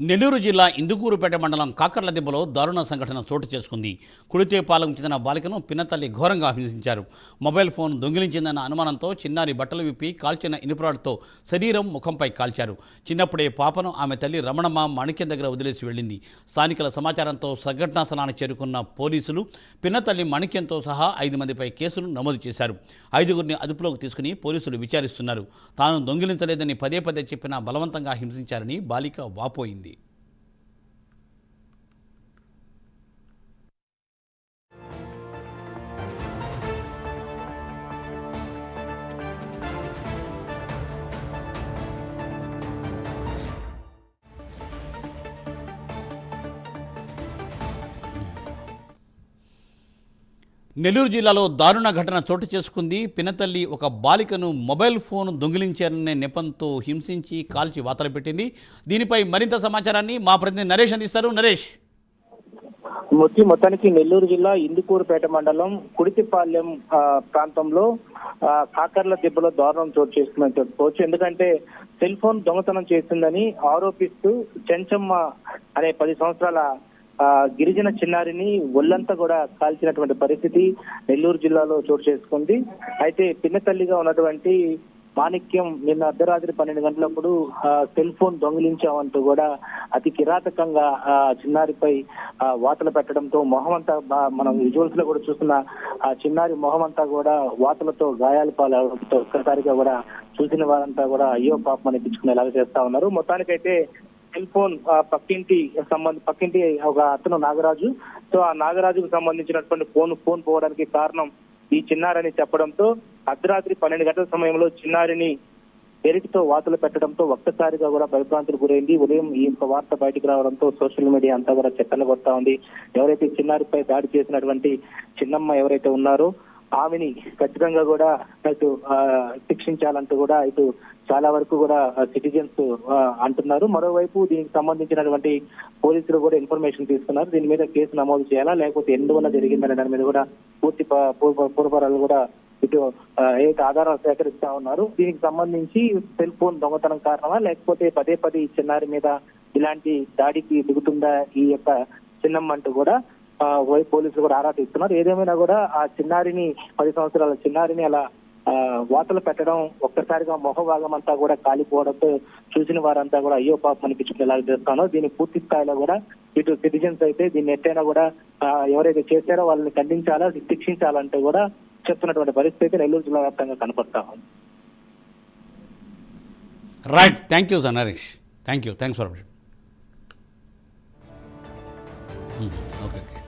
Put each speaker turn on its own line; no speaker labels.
నెల్లూరు జిల్లా ఇందుకూరుపేట మండలం కాకర్ల దెబ్బలో దారుణ సంఘటన చోటు చేసుకుంది. కుడితేపాలకు చెందిన బాలికను పిన్నతల్లి ఘోరంగా హింసించారు మొబైల్ ఫోన్ దొంగిలించిందన్న అనుమానంతో చిన్నారి బట్టలు విప్పి కాల్చిన ఇనుపరాడుతో శరీరం ముఖంపై కాల్చారు. చిన్నప్పుడే పాపను ఆమె తల్లి రమణమ్మ మాణిక్యం దగ్గర వదిలేసి వెళ్ళింది. స్థానికుల సమాచారంతో సంఘటనా స్థలానికి చేరుకున్న పోలీసులు పిన్నతల్లి మాణిక్యంతో సహా ఐదు మందిపై కేసులు నమోదు చేశారు. ఐదుగురిని అదుపులోకి తీసుకుని పోలీసులు విచారిస్తున్నారు. తాను దొంగిలించలేదని పదే పదే చెప్పినా బలవంతంగా హింసించారని బాలిక వాపోయింది. నెల్లూరు జిల్లాలో దారుణ ఘటన చోటు చేసుకుంది. పినతల్లి ఒక బాలికను మొబైల్ ఫోన్ దొంగిలించారనే నెపంతో హింసించి కాల్చి వాతలు పెట్టింది. దీనిపై మరింత సమాచారాన్ని మా ప్రతినిధి నరేష్ అందిస్తారు. నరేష్.
మొత్తం మొత్తానికి నెల్లూరు జిల్లా ఇందుకూరుపేట మండలం కుడితిపాలెం ప్రాంతంలో కాకర్ల దెబ్బలో దారుణం చోటు చేసుకుందని చెప్పుకోవచ్చు ఎందుకంటే సెల్ ఫోన్ దొంగతనం చేసిందని ఆరోపిస్తూ చెంచమ్మ అనే పది సంవత్సరాల ఆ, గిరిజన చిన్నారిని ఒళ్ళంతా కూడా కాల్చినటువంటి పరిస్థితి నెల్లూరు జిల్లాలో చోటు చేసుకుంది. అయితే పిన్నతల్లిగా ఉన్నటువంటి మాణిక్యం నిన్న అర్ధరాత్రి పన్నెండు గంటలప్పుడు సెల్ ఫోన్ దొంగిలించామంటూ కూడా అతి కిరాతకంగా ఆ చిన్నారిపై వాతలు పెట్టడంతో మొహం అంతా మనం విజువల్స్లో కూడా చూస్తున్న ఆ చిన్నారి మొహం అంతా కూడా వాతలతో గాయాలు పాలవడంతో ఒక్కసారిగా కూడా చూసిన వారంతా కూడా అయ్యో పాపం అనిపించుకునేలాగా చేస్తా ఉన్నారు. మొత్తానికైతే సెల్ ఫోన్ ఆ, పక్కింటి సంబంధ పక్కింటి ఒక అతను నాగరాజు. సో ఆ నాగరాజుకు సంబంధించినటువంటి ఫోన్ ఫోన్ పోవడానికి కారణం ఈ చిన్నారని చెప్పడంతో అర్ధరాత్రి పన్నెండు గంటల సమయంలో చిన్నారిని పెరిటితో వార్తలు పెట్టడంతో ఒక్కసారిగా కూడా భయభ్రాంతులు గురైంది. ఉదయం ఈ యొక్క వార్త బయటకు రావడంతో సోషల్ మీడియా అంతా కూడా చెక్కలు కొడతా ఉంది. ఎవరైతే చిన్నారిపై దాడి చేసినటువంటి చిన్నమ్మ ఎవరైతే ఉన్నారో ఆమెని ఖచ్చితంగా కూడా ఇటు శిక్షించాలంటూ కూడా ఇటు చాలా వరకు కూడా సిటిజన్స్ అంటున్నారు. మరోవైపు దీనికి సంబంధించినటువంటి పోలీసులు కూడా ఇన్ఫర్మేషన్ తీసుకున్నారు. దీని మీద కేసు నమోదు చేయాలా? లేకపోతే ఎందువల్ల జరిగిందనే దాని మీద కూడా పూర్తి పూర్వపరాలు కూడా ఇటు ఏదైతే ఆధారాలు సేకరిస్తా ఉన్నారు. దీనికి సంబంధించి సెల్ ఫోన్ దొంగతనం కారణమా? లేకపోతే పదే పదే చిన్నారి మీద ఇలాంటి దాడికి దిగుతుందా? ఈ యొక్క చిన్నమ్మ అంటూ కూడా పోలీసులు కూడా ఆరా తీస్తున్నారు. ఏదేమైనా కూడా ఆ చిన్నారిని పది సంవత్సరాల చిన్నారిని అలా వార్తలు వాతలు పెట్టడం ఒక్కసారిగా మొహ భాగం అంతా కూడా కాలిపోవడంతో చూసిన వారంతా కూడా అయ్యో పాపం అనిపించుకునేలాగా చేస్తాను. దీన్ని పూర్తి స్థాయిలో కూడా ఇటు సిటిజన్స్ అయితే దీన్ని ఎట్టైనా కూడా ఎవరైతే చేశారో వాళ్ళని ఖండించాలా శిక్షించాలంటే కూడా చెప్తున్నటువంటి పరిస్థితి అయితే నెల్లూరు జిల్లా వ్యాప్తంగా కనపడతా ఉంది.
Right thank you sir Naresh thank you thanks for okay okay